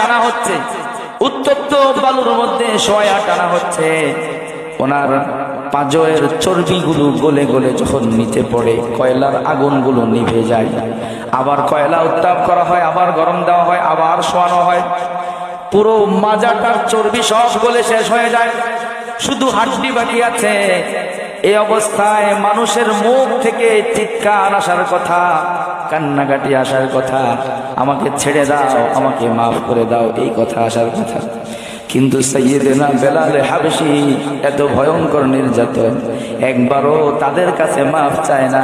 টানা হচ্ছে। উত্তপ্ত বালুর মধ্যে শোয়া টানা হচ্ছে। ওনার পাঁজয়ের চর্বিগুলো গলে গলে যখন নিচে পড়ে, কয়লার আগুনগুলো নিভে যায়। আবার কয়লা উত্তাপ করা হয়, আবার গরম দেওয়া হয়, আবার শোয়ানো হয়। পুরো মাজাটার চর্বি সব গলে শেষ হয়ে যায়। শুধু হাড্ডি বাকি আছে। এই অবস্থায় মানুষের মুখ থেকে চিৎকার আসার কথা, কান্নাকাটি আসার কথা, আমাকে ছেড়ে দাও, আমাকে মাফ করে দাও, এই কথা আসার কথা। কিন্তু এত ভয়ঙ্কর নির্যাতন, একবারও তাদের কাছে মাফ চায় না।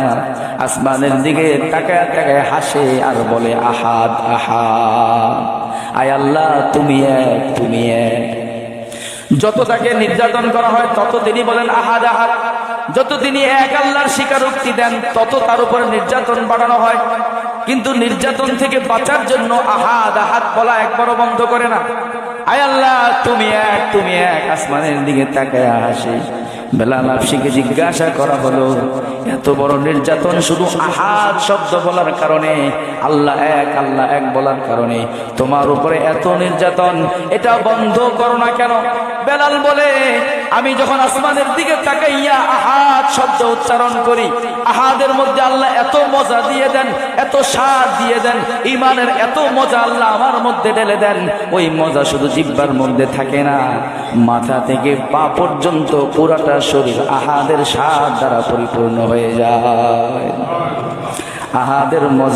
আসমানের দিকে তাকায় তাকায় হাসে আর বলে, আহাদ আহা আয় আল্লাহ, তুমি এক তুমি এক। যত তাকে নির্যাতন করা হয়, তত তিনি বলেন, আহাদ আহাদ। যত তিনি এক আল্লাহর স্বীকারোক্তি দেন, তত তার উপরে নির্যাতন বাড়ানো হয়। কিন্তু নির্যাতন থেকে বাঁচার জন্য আহাদ আহাদ বলা একবারও বন্ধ করে না। আয় আল্লাহ, তুমি এক তুমি এক, আসমানের দিকে তাকায় হাসি। বেলাল আফসিকে জিজ্ঞাসা করা হলো, এত বড় নির্যাতন শুধু আহাদ শব্দ বলার কারণে, আল্লাহ এক আল্লাহ এক বলার কারণে। তোমার উপরে এত নির্যাতন, এটা বন্ধ করো না কেন? বেলাল বলে আমি যখন আসমানের দিকে তাকাইয়া আহাদ শব্দ উচ্চারণ করি, আহাদের মধ্যে আল্লাহ এত মজা দিয়ে দেন, এত স্বাদ দিয়ে দেন ইমানের এত মজা আল্লাহ আমার মধ্যে ঢেলে দেন, ওই মজা শুধু জিব্বার মধ্যে থাকে না। মাথা থেকে পা পর্যন্ত পুরাটা শরীর আহাদের স্বাদ দ্বারা পরিপূর্ণ হয়ে যায়। আহাদের মজা